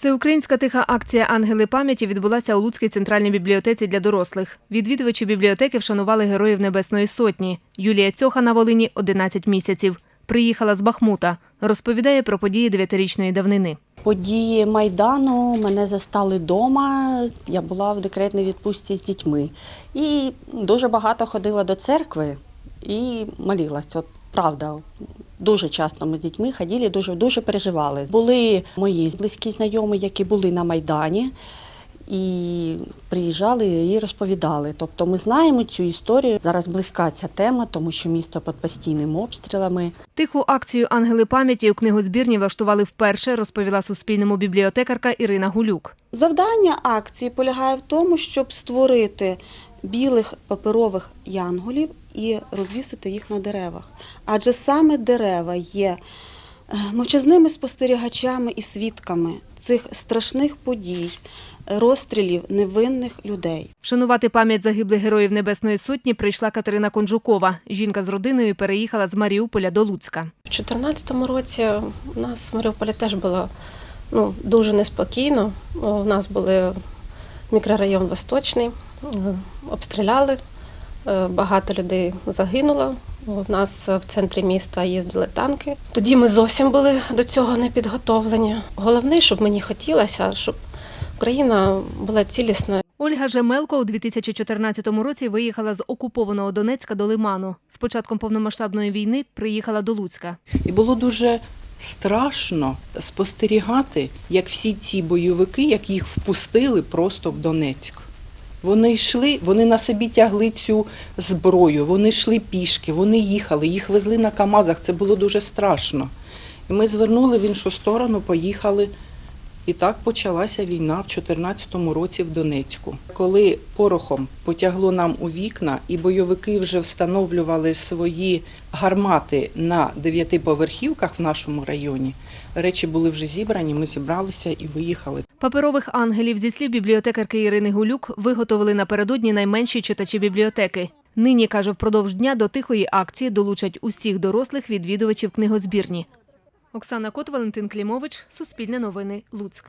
Всеукраїнська тиха акція Ангели пам'яті відбулася у Луцькій центральній бібліотеці для дорослих. Відвідувачі бібліотеки вшанували героїв Небесної Сотні. Юлія Цьоха на Волині 11 місяців. Приїхала з Бахмута. Розповідає про події дев'ятирічної давнини. Події Майдану мене застали вдома. Я була в декретній відпустці з дітьми. І дуже багато ходила до церкви і молилась. От правда, дуже часто ми з дітьми ходили, дуже, дуже переживали. Були мої близькі знайомі, які були на Майдані. І приїжджали і розповідали. Тобто ми знаємо цю історію. Зараз близька ця тема, тому що місто під постійними обстрілами. Тиху акцію Ангели пам'яті у книгозбірні влаштували вперше, розповіла Суспільному бібліотекарка Ірина Гулюк. Завдання акції полягає в тому, щоб створити білих паперових янголів і розвісити їх на деревах. Адже саме дерева є е, мовчазними спостерігачами і свідками цих страшних подій, розстрілів невинних людей. Вшанувати пам'ять загиблих героїв Небесної Сотні прийшла Катерина Конджукова. Жінка з родиною переїхала з Маріуполя до Луцька. У 2014 році у нас в Маріуполі теж було ну, дуже неспокійно. У нас були мікрорайон Восточний, обстріляли, е, багато людей загинуло. У нас в центрі міста їздили танки. Тоді ми зовсім були до цього не підготовлені. Головне, щоб мені хотілося, щоб Україна була цілісна Ольга Жемелко у 2014 році виїхала з окупованого Донецька до Лиману. З початком повномасштабної війни приїхала до Луцька. І було дуже страшно спостерігати, як всі ці бойовики, як їх впустили просто в Донецьк. Вони йшли, вони на собі тягли цю зброю, вони йшли пішки, вони їхали, їх везли на Камазах. Це було дуже страшно. І ми звернули в іншу сторону, поїхали. І так почалася війна в 2014 році в Донецьку. Коли порохом потягло нам у вікна, і бойовики вже встановлювали свої гармати на дев'ятиповерхівках в нашому районі, речі були вже зібрані, ми зібралися і виїхали. Паперових ангелів зі слів бібліотекарки Ірини Гулюк виготовили напередодні найменші читачі бібліотеки. Нині, каже, впродовж дня до тихої акції долучать усіх дорослих відвідувачів книгозбірні. Оксана Кот, Валентин Клімович, Суспільне новини, Луцьк.